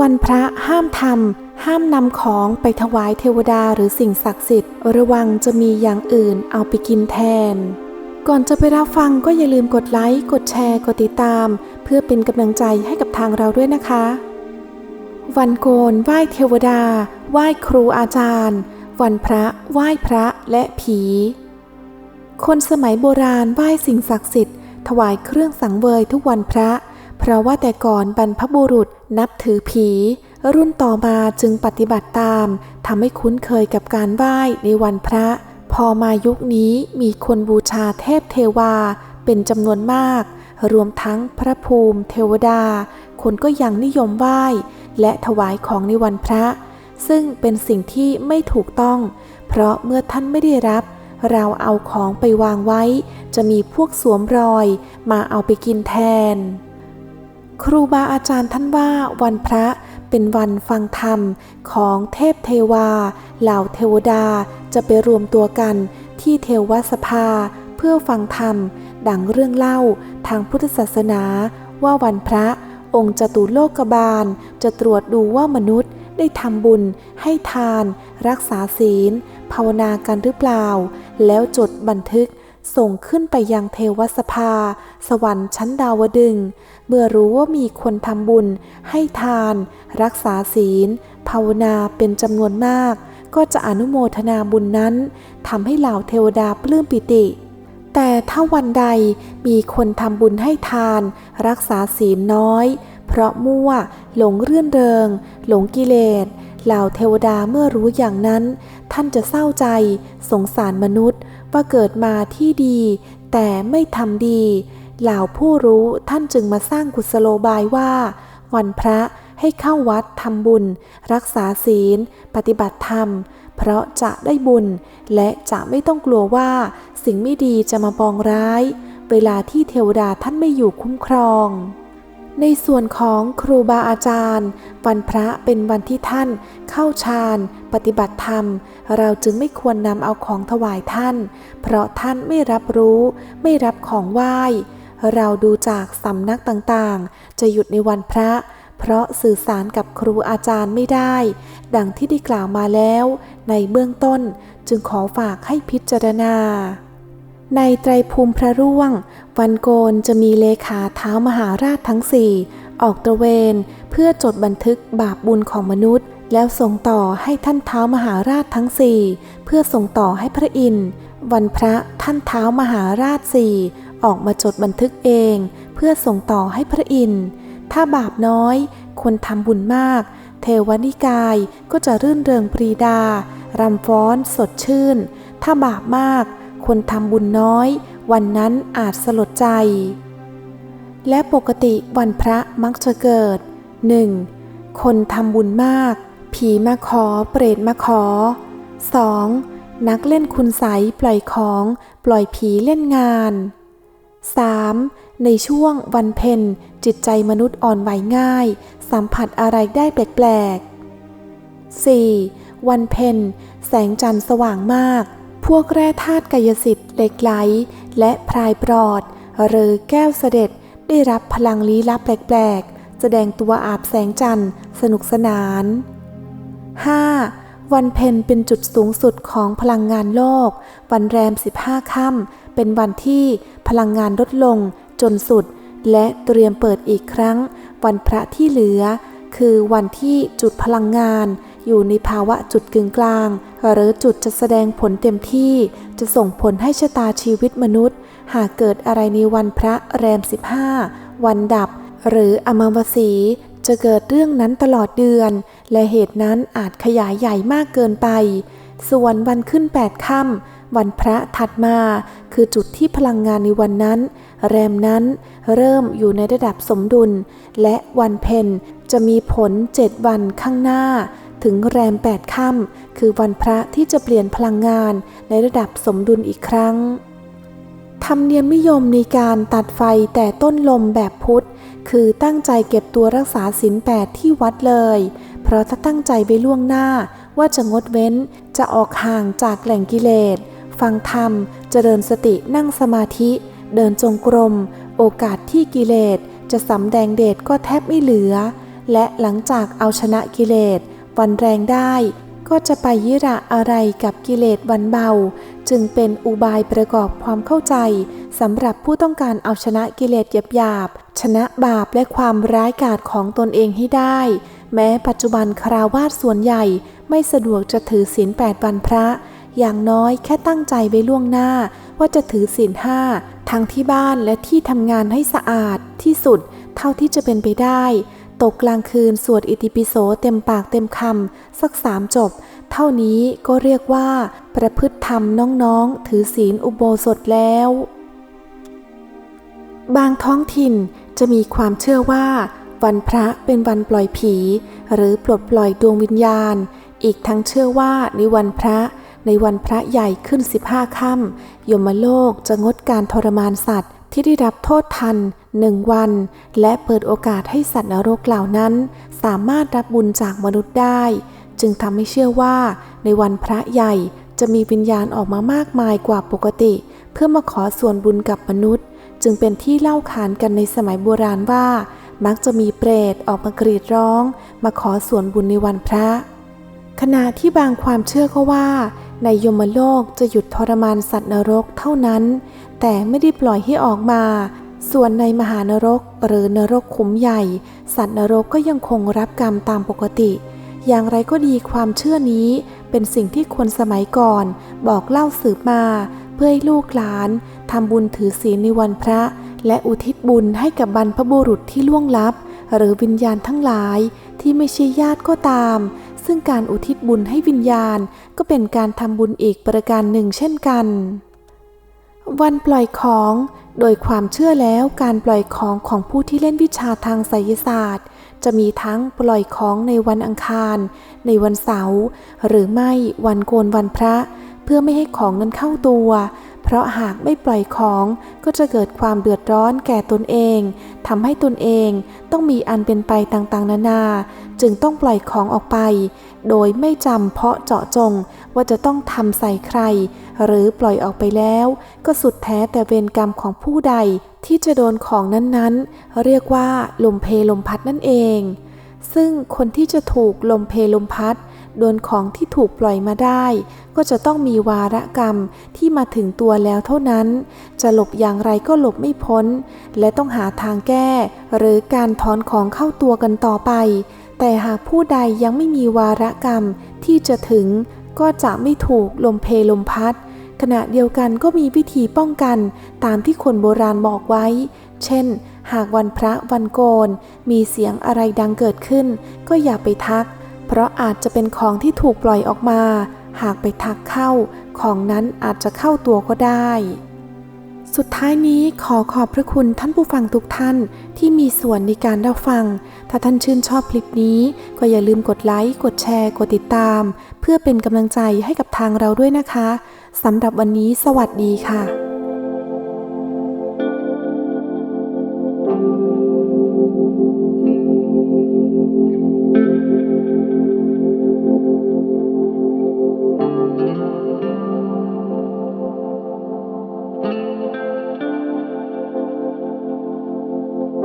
วันพระห้ามทำห้ามนำของไปถวายเทวดาหรือสิ่งศักดิ์สิทธิ์ ระวังจะมีอย่างอื่นเอาไปกินแทน ก่อนจะไปรับฟังก็อย่าลืมกดไลค์ กดแชร์ กดติดตาม เพื่อเป็นกำลังใจให้กับทางเราด้วยนะคะ วันโกนไหว้เทวดา ไหว้ครูอาจารย์ วันพระไหว้พระและผี คนสมัยโบราณไหว้สิ่งศักดิ์สิทธิ์ ถวายเครื่องสังเวยทุกวันพระ เพราะว่าแต่ก่อนบรรพบุรุษนับถือผี รุ่นต่อมาจึงปฏิบัติตามทำให้คุ้นเคยกับการไหว้ในวันพระ พอมายุคนี้มีคนบูชาเทพเทวาเป็นจำนวนมาก รวมทั้งพระภูมิ เทวดา คนก็ยังนิยมไหว้ และถวายของในวันพระ ซึ่งเป็นสิ่งที่ไม่ถูกต้อง เพราะเมื่อท่านไม่ได้รับ เราเอาของไปวางไว้ จะมีพวกสวมรอย มาเอาไปกินแทน ครูบาอาจารย์ท่านว่าวันพระเป็นวันฟังธรรมของเทพเทวา เหล่าเทวดาจะไปรวมตัวกันที่เทวสภา เพื่อฟังธรรม ดังเรื่องเล่าทางพุทธศาสนาว่าวันพระองค์จตุโลกบาล จะตรวจดูว่ามนุษย์ได้ทำบุญ ให้ทาน รักษาศีล ภาวนากันหรือเปล่า แล้วจดบันทึก ส่งขึ้นไปยังเทวสภา สวรรค์ชั้นดาวดึง เมื่อรู้ว่ามีคนทำบุญ ให้ทาน รักษาศีล ภาวนาเป็นจำนวนมาก ก็จะอนุโมทนาบุญนั้นทำให้เหล่าเทวดาปลื้มปิติแต่ถ้าวันใดมีคนทำบุญให้ทาน รักษาศีลน้อย เพราะมั่ว หลงเรื่อนเริง หลงกิเลสเหล่าเทวดาเมื่อรู้อย่างนั้น ท่านจะเศร้าใจ สงสารมนุษย์ ว่าเกิดมาที่ดี แต่ไม่ทำดี เหล่าผู้รู้ท่านจึงมาสร้างกุศโลบายว่า วันพระให้เข้าวัดทำบุญ รักษาศีล ปฏิบัติธรรม เพราะจะได้บุญ และจะไม่ต้องกลัวว่าสิ่งไม่ดีจะมาปองร้าย เวลาที่เทวดาท่านไม่อยู่คุ้มครอง ในส่วนของครูบาอาจารย์ วันพระเป็นวันที่ท่านเข้าฌานปฏิบัติธรรม เราจึงไม่ควรนำเอาของถวายท่าน เพราะท่านไม่รับรู้ไม่รับของไหว้ เราดูจากสำนักต่างๆ จะหยุดในวันพระ เพราะสื่อสารกับครูอาจารย์ไม่ได้ ดังที่ได้กล่าวมาแล้ว ในเบื้องต้นจึงขอฝากให้พิจารณาในไตรภูมิพระร่วง วันโกนจะมีเลขาเท้ามหาราชทั้งสี่ออกตระเวนเพื่อจดบันทึกบาปบุญของมนุษย์ แล้วส่งต่อให้ท่านเท้ามหาราชทั้งสี่เพื่อส่งต่อให้พระอินทร์วันพระท่านเท้ามหาราชสี่ออกมาจดบันทึกเอง เพื่อส่งต่อให้พระอินทร์ถ้าบาปน้อยคนทำบุญมาก เทวนิกายก็จะรื่นเริงปรีดารำฟ้อนสดชื่น ถ้าบาปมาก คนทำบุญน้อย วันนั้นอาจสลดใจ และปกติวันพระมักจะเกิด 1. คนทำบุญมาก ผีมาขอเปรตมาขอ 2. นักเล่นคุณใสปล่อยของปล่อยผีเล่นงาน 3. ในช่วงวันเพ็ญจิตใจมนุษย์อ่อนไหวง่าย สัมผัสอะไรได้แปลกๆ 4. วันเพ็ญแสงจันทร์สว่างมาก พวกแร่ธาตุกายสิทธิ์เหล็กไหล และพรายปลอด หรือแก้วเสด็จได้รับพลังลี้ลับแปลกๆ แสดงตัวอาบแสงจันทร์สนุกสนาน 5. วันเพ็ญเป็นจุดสูงสุดของพลังงานโลก วันแรม 15 ค่ำเป็นวันที่พลังงานลดลงจนสุด และเตรียมเปิดอีกครั้ง วันพระที่เหลือ คือวันที่จุดพลังงาน อยู่ในภาวะจุดกึ่งกลาง หรือจุดจะแสดงผลเต็มที่ จะส่งผลให้ชะตาชีวิตมนุษย์ หากเกิดอะไรในวันพระแรม 15 วันดับ หรืออมาวสี จะเกิดเรื่องนั้นตลอดเดือน และเหตุนั้นอาจขยายใหญ่มากเกินไป ส่วนวันขึ้น 8 ค่ำวันพระถัดมา คือจุดที่พลังงานในวันนั้น แรมนั้นเริ่มอยู่ในระดับสมดุล และวันเพ็ญจะมีผล 7 วันข้างหน้า ถึงแรม8ค่ำคือวันพระที่จะเปลี่ยนพลังงานในระดับสมดุลอีกครั้ง ธรรมเนียมนิยมในการตัดไฟแต่ต้นลมแบบพุทธ คือตั้งใจเก็บตัวรักษาศีลแปดที่วัดเลย เพราะถ้าตั้งใจไปล่วงหน้าว่าจะงดเว้นจะออกห่างจากแหล่งกิเลส ฟังธรรม เจริญสตินั่งสมาธิ เดินจงกรม โอกาสที่กิเลส จะสำแดงเดชก็แทบไม่เหลือ และหลังจากเอาชนะกิเลส วันแรงได้ ก็จะไปยิระอะไรกับกิเลสวันเบา จึงเป็นอุบายประกอบความเข้าใจสำหรับผู้ต้องการเอาชนะกิเลสหยาบๆชนะบาปและความร้ายกาจของตนเองให้ได้ แม้ปัจจุบันคราวาสส่วนใหญ่ไม่สะดวกจะถือศีลแปดวันพระ อย่างน้อยแค่ตั้งใจไว้ล่วงหน้า ว่าจะถือศีลห้าทั้งที่บ้านและที่ทำงานให้สะอาดที่สุด เท่าที่จะเป็นไปได้ ตกกลางคืนสวดอิติปิโสเต็มปากเต็มคำสักสามจบ เท่านี้ก็เรียกว่า ประพฤติธรรมน้องๆ ถือศีลอุโบสถแล้ว บางท้องถิ่นจะมีความเชื่อว่า วันพระเป็นวันปล่อยผี หรือปลดปล่อยดวงวิญญาณ อีกทั้งเชื่อว่าในวันพระในวันพระใหญ่ขึ้น 15 ค่ำยมโลกจะงดการทรมานสัตว์ที่ได้รับโทษทัน หนึ่งวัน และเปิดโอกาสให้สัตว์นรกเหล่านั้น สามารถรับบุญจากมนุษย์ได้ จึงทำให้เชื่อว่าในวันพระใหญ่จะมีวิญญาณออกมามากมายกว่าปกติ เพื่อมาขอส่วนบุญกับมนุษย์ จึงเป็นที่เล่าขานกันในสมัยโบราณว่า มักจะมีเปรตออกมากรีดร้อง มาขอส่วนบุญในวันพระ ขณะที่บางความเชื่อก็ว่า ในยมโลกจะหยุดทรมานสัตว์นรกเท่านั้น แต่ไม่ได้ปล่อยให้ออกมา ส่วนในมหานรกหรือนรกขุมใหญ่ สัตว์นรกก็ยังคงรับกรรมตามปกติ อย่างไรก็ดีความเชื่อนี้เป็นสิ่งที่คนสมัยก่อน บอกเล่าสืบมา เพื่อให้ลูกหลานทำบุญถือศีลในวันพระ และอุทิศบุญให้กับบรรพบุรุษที่ล่วงลับ หรือวิญญาณทั้งหลายที่ไม่ใช่ญาติก็ตาม ซึ่งการอุทิศบุญให้วิญญาณ ก็เป็นการทำบุญอีกประการหนึ่งเช่นกัน วันปล่อยของ โดยความเชื่อแล้วการปล่อยของของผู้ที่เล่นวิชาทางไสยศาสตร์ จะมีทั้งปล่อยของในวันอังคาร ในวันเสาร์หรือไม่วันโกนวันพระ เพื่อไม่ให้ของนั้นเข้าตัว เพราะหากไม่ปล่อยของก็จะเกิดความเดือดร้อนแก่ตนเองทำให้ตนเองต้องมีอันเป็นไปต่างๆ นานา จึงต้องปล่อยของออกไป โดยไม่จำเพาะเจาะจงว่าจะต้องทำใส่ใคร หรือปล่อยออกไปแล้ว ก็สุดแท้แต่เวรกรรมของผู้ใดที่จะโดนของนั้นๆ เรียกว่าลมเพลมพัดนั่นเอง ซึ่งคนที่จะถูกลมเพลมพัด โดนของที่ถูกปล่อยมาได้ ก็จะต้องมีวาระกรรมที่มาถึงตัวแล้วเท่านั้น จะหลบอย่างไรก็หลบไม่พ้น และต้องหาทางแก้ หรือการถอนของเข้าตัวกันต่อไป แต่หากผู้ใดยังไม่มีวาระกรรมที่จะถึง ก็จะไม่ถูกลมเพลมพัด ขณะเดียวกันก็มีวิธีป้องกันตามที่คนโบราณบอกไว้ เช่นหากวันพระวันโกน มีเสียงอะไรดังเกิดขึ้น ก็อย่าไปทัก เพราะอาจจะเป็นของที่ถูกปล่อยออกมา หากไปทักเข้า ของนั้นอาจจะเข้าตัวก็ได้ สุดท้ายนี้ขอขอบพระคุณท่านผู้ฟังทุกท่านที่มีส่วนในการรับฟัง ถ้าท่านชื่นชอบคลิปนี้ก็อย่าลืมกดไลค์ กดแชร์ กดติดตาม เพื่อเป็นกำลังใจให้กับทางเราด้วยนะคะสำหรับวันนี้สวัสดีค่ะ